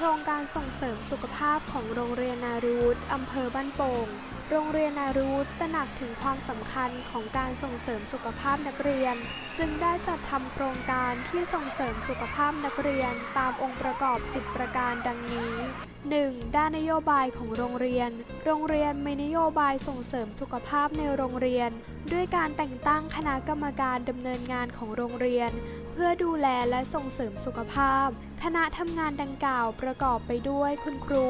ครงการส่งเสริมสุขภาพของโรงเรียนนารีวุฒิอำเภอบ้านโป่ง โรงเรียนนารีวุฒิตระหนักถึงความสำคัญของการส่งเสริมสุขภาพนักเรียน จึงได้จัดทำโครงการที่ส่งเสริมสุขภาพนักเรียนตามองค์ประกอบ 10 ประการดังนี้ 1. ด้านนโยบายของโรงเรียน โรงเรียนมีนโยบายส่งเสริมสุขภาพในโรงเรียน ด้วยการแต่งตั้งคณะกรรมการดำเนินงานของโรงเรียน เพื่อดูแลและส่งเสริมสุขภาพ คณะทำงานดังกล่าวประกอบไปด้วยคุณครู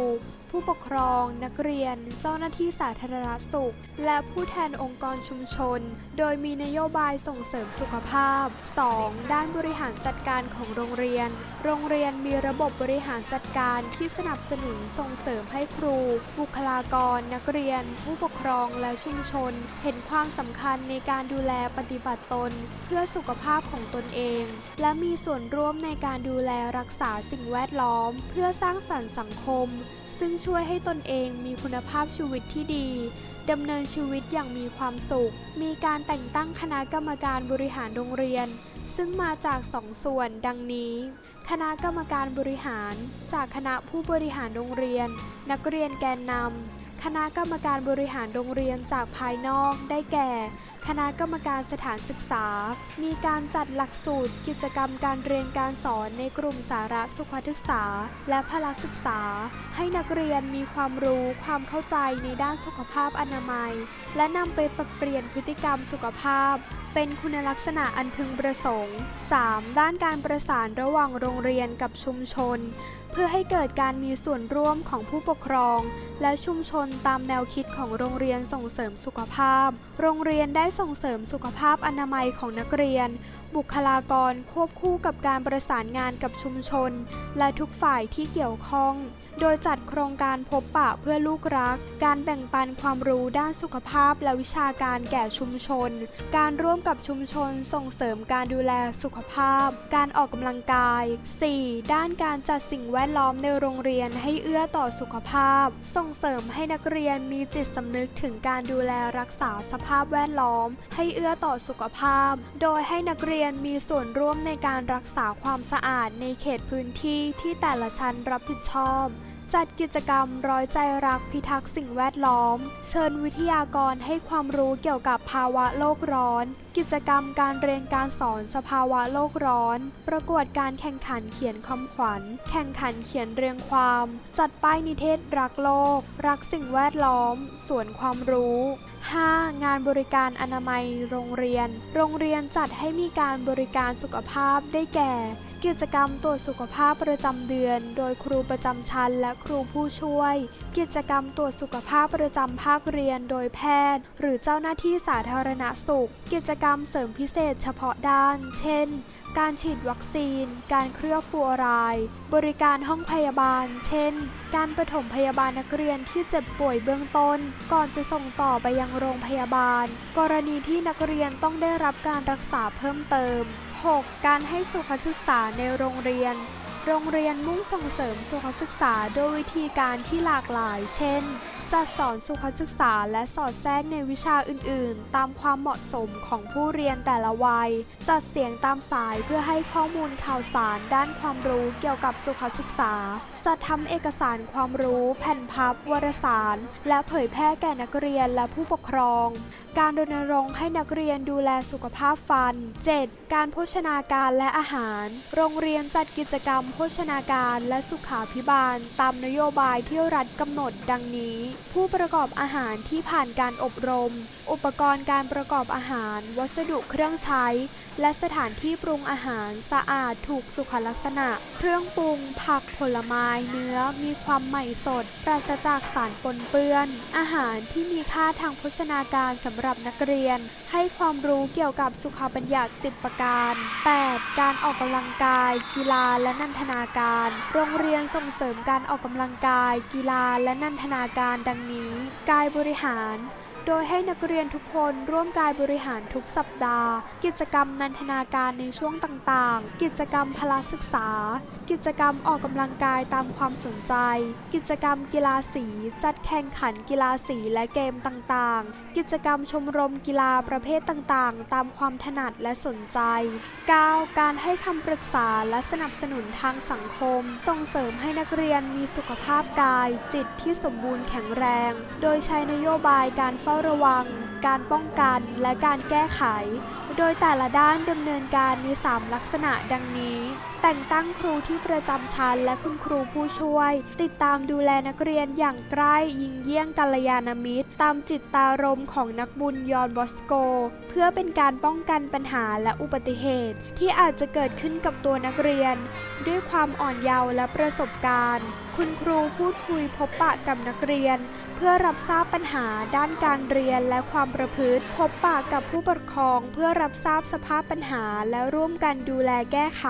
ผู้ปกครอง นักเรียน เจ้าหน้าที่สาธารณสุข และผู้แทนองค์กรชุมชน โดยมีนโยบายส่งเสริมสุขภาพ 2. ด้านบริหารจัดการของโรงเรียน โรงเรียนมีระบบบริหารจัดการที่สนับสนุนส่งเสริมให้ครู บุคลากร นักเรียน ผู้ปกครองและชุมชน เห็นความสำคัญในการดูแลปฏิบัติตน เพื่อสุขภาพของตนเอง และมีส่วนร่วมในการดูแลรักษาสิ่งแวดล้อม เพื่อสร้างสรรค์สังคม ซึ่งช่วยให้ตนเองมีคุณภาพชีวิตที่ดีดำเนินชีวิตอย่างมีความสุข มีการแต่งตั้งคณะกรรมการบริหารโรงเรียน ซึ่งมาจากสองส่วนดังนี้ คณะกรรมการบริหาร จากคณะผู้บริหารโรงเรียน นักเรียนแกนนำ คณะกรรมการบริหารโรงเรียนจากภายนอกได้แก่ คณะกรรมการสถานศึกษา มีการจัดหลักสูตร กิจกรรมการเรียนการสอนในกลุ่มสาระสุขศึกษา และพละศึกษา ให้นักเรียนมีความรู้ความเข้าใจในด้านสุขภาพอนามัย และนำไปปรับเปลี่ยนพฤติกรรมสุขภาพ เป็นคุณลักษณะอันพึงประสงค์ 3. ด้านการประสานระหว่างโรงเรียนกับชุมชน เพื่อให้เกิดการมีส่วนร่วมของผู้ปกครอง และชุมชนตามแนวคิดของโรงเรียนส่งเสริมสุขภาพ โรงเรียนได้ส่งเสริมสุขภาพอนามัยของนักเรียน บุคลากรควบคู่กับการประสานงานกับชุมชน และทุกฝ่ายที่เกี่ยวข้อง โดยจัดโครงการพบปะเพื่อลูกรัก การแบ่งปันความรู้ด้านสุขภาพและวิชาการแก่ชุมชน การร่วมกับชุมชนส่งเสริมการดูแลสุขภาพ การออกกำลังกาย 4. ด้านการจัดสิ่งแวดล้อมในโรงเรียนให้เอื้อต่อสุขภาพ ส่งเสริมให้นักเรียนมีจิตสำนึกถึงการดูแลรักษาสภาพแวดล้อม ให้เอื้อต่อสุขภาพ โดยให้นักเรียนรียนมีส่วนร่วมในการรักษาความสะอาดในเขตพื้นที่ที่แต่ละชั้นรับผิดชอบ จัดกิจกรรมร้อยใจรักพิทักษ์สิ่งแวดล้อม เชิญวิทยากรให้ความรู้เกี่ยวกับภาวะโลกร้อน กิจกรรมการเรียนการสอนสภาวะโลกร้อน ประกวดการแข่งขันเขียนคำขวัญ แข่งขันเขียนเรียงความ จัดป้ายนิเทศรักโลก รักสิ่งแวดล้อม สวนความรู้ 5. งานบริการอนามัยโรงเรียน โรงเรียนจัดให้มีการบริการสุขภาพได้แก่ กิจกรรมตรวจสุขภาพประจำเดือน โดยครูประจำชั้นและครูผู้ช่วย กิจกรรมตรวจสุขภาพประจำภาคเรียนโดยแพทย์ หรือเจ้าหน้าที่สาธารณสุข กิจกรรมเสริมพิเศษเฉพาะด้าน เช่น การฉีดวัคซีน การเคลือบฟลูออไรด์บริการห้องพยาบาล เช่น การปฐมพยาบาลนักเรียนที่เจ็บป่วยเบื้องต้น ก่อนจะส่งต่อไปยังโรงพยาบาล กรณีที่นักเรียนต้องได้รับการรักษาเพิ่มเติม 6. การให้สุขศึกษาในโรงเรียน โรงเรียนมุ่งส่งเสริมสุขศึกษาโดยวิธีการที่หลากหลาย เช่น จัดสอนสุขศึกษาและสอดแทรกในวิชาอื่น ๆ ตามความเหมาะสมของผู้เรียนแต่ละวัย จัดเสียงตามสายเพื่อให้ข้อมูลข่าวสารด้านความรู้เกี่ยวกับสุขศึกษา จัดทำเอกสารความรู้แผ่นพับวารสาร และเผยแพร่แก่นักเรียนและผู้ปกครอง การรณรงค์ให้นักเรียนดูแลสุขภาพฟัน 7. การโภชนาการและอาหาร โรงเรียนจัดกิจกรรมโภชนาการและสุขาพิบาล ตามนโยบายที่รัฐกำหนดดังนี้ผู้ประกอบอาหารที่ผ่านการอบรม อุปกรณ์การประกอบอาหาร วัสดุเครื่องใช้ และสถานที่ปรุงอาหารสะอาดถูกสุขลักษณะ เครื่องปรุง ผักผลไม้เนื้อมีความใหม่สด ปราศจากสารปนเปื้อน อาหารที่มีค่าทางโภชนาการสำหรับนักเรียน ให้ความรู้เกี่ยวกับสุขบัญญัติ 10 ประการ 8. การออกกำลังกาย กีฬาและนันทนาการ โรงเรียนส่งเสริมการออกกำลังกาย กีฬาและนันทนาการดังนี้ กายบริหาร โดยให้นักเรียนทุกคนร่วมกายบริหารทุกสัปดาห์ กิจกรรมนันทนาการในช่วงต่างๆ กิจกรรมพละศึกษา กิจกรรมออกกำลังกายตามความสนใจ กิจกรรมกีฬาสี จัดแข่งขันกีฬาสีและเกมต่างๆ กิจกรรมชมรมกีฬาประเภทต่างๆ ตามความถนัดและสนใจ 9. การให้คำปรึกษาและสนับสนุนทางสังคม ส่งเสริมให้นักเรียนมีสุขภาพกาย จิตที่สมบูรณ์แข็งแรง โดยใช้นโยบายการเฝ้าระวัง การป้องกัน และการแก้ไข โดยแต่ละด้านดำเนินการใน3ลักษณะดังนี้ แต่งตั้งครูที่ประจำชั้นและคุณครูผู้ช่วย ติดตามดูแลนักเรียนอย่างใกล้ยิงเยี่ยงกัลยาณมิตร ตามจิตตารมของนักบุญยอนบอสโก เพื่อเป็นการป้องกันปัญหาและอุบัติเหตุ ที่อาจจะเกิดขึ้นกับตัวนักเรียน ด้วยความอ่อนเยาว์และประสบการณ์ คุณครูพูดคุยพบปะกับนักเรียน เพื่อรับทราบปัญหาด้านการเรียนและความประพฤติ พบปะกับผู้ปกครอง เพื่อรับทราบสภาพปัญหาและร่วมกันดูแลแก้ไข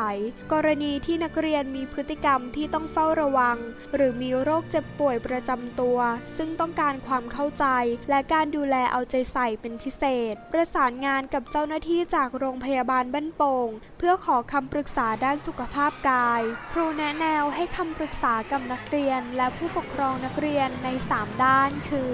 กรณีที่นักเรียนมีพฤติกรรมที่ต้องเฝ้าระวัง หรือมีโรคเจ็บป่วยประจำตัว ซึ่งต้องการความเข้าใจ และการดูแลเอาใจใส่เป็นพิเศษ ประสานงานกับเจ้าหน้าที่จากโรงพยาบาลบ้านโป่งเพื่อขอคำปรึกษาด้านสุขภาพกาย ครูแนะแนวให้คำปรึกษากับนักกเรียนและผู้ปกครองนักเรียนใน 3 ด้าน คือ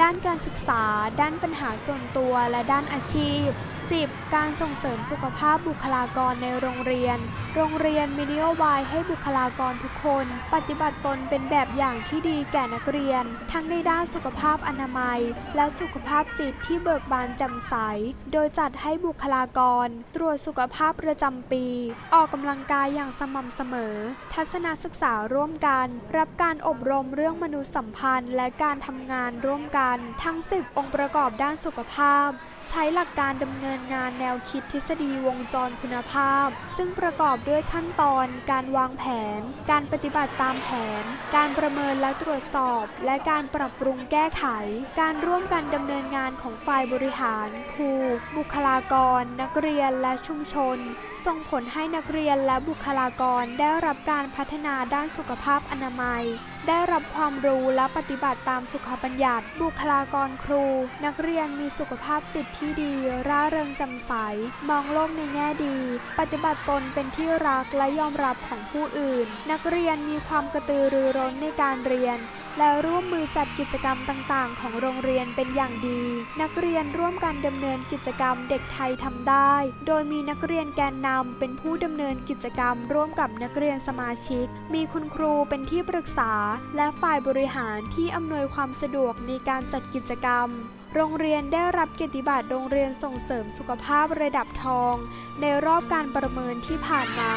ด้านการศึกษา ด้านปัญหาส่วนตัว และด้านอาชีพ 10. การส่งเสริมสุขภาพบุคลากรในโรงเรียน โรงเรียนมีนโยบายให้บุคลากรทุกคน ปฏิบัติตนเป็นแบบอย่างที่ดีแก่นักเรียน ทั้งในด้านสุขภาพอนามัย และสุขภาพจิตที่เบิกบานแจ่มใส โดยจัดให้บุคลากร ตรวจสุขภาพประจำปี ออกกำลังกายอย่างสม่ำเสมอ ทัศนศึกษาร่วมกัน รับการอบรมเรื่องมนุษยสัมพันธ์ และการทำงานร่วมกัน ทั้ง 10 องค์ประกอบด้านสุขภาพ ใช้หลักการดำเนินนงานแนวคิดทฤษฎีวงจรคุณภาพ ซึ่งประกอบด้วยขั้นตอน การวางแผน การปฏิบัติตามแผน การประเมินและตรวจสอบ และการปรับปรุงแก้ไข การร่วมกันดำเนินงานของฝ่ายบริหาร ครู บุคลากร นักเรียนและชุมชน ส่งผลให้นักเรียนและบุคลากรได้รับการพัฒนาด้านสุขภาพอนามัยได้รับความรู้และปฏิบัติตามสุขบัญญัติ บุคลากรครู นักเรียนมีสุขภาพจิตที่ดี ร่าเริงแจ่มใส มองโลกในแง่ดี ปฏิบัติตนเป็นที่รักและยอมรับของผู้อื่น นักเรียนมีความกระตือรือร้นในการเรียน และร่วมมือจัดกิจกรรมต่างๆ ของโรงเรียนเป็นอย่างดี นักเรียนร่วมกันดำเนินกิจกรรมเด็กไทยทำได้ โดยมีนักเรียนแกนนำเป็นผู้ดำเนินกิจกรรม ร่วมกับนักเรียนสมาชิก มีคุณครูเป็นที่ปรึกษาและฝ่ายบริหารที่อำนวยความสะดวกในการจัดกิจกรรม โรงเรียนได้รับเกียรติบัตรโรงเรียนส่งเสริมสุขภาพระดับทอง ในรอบการประเมินที่ผ่านมา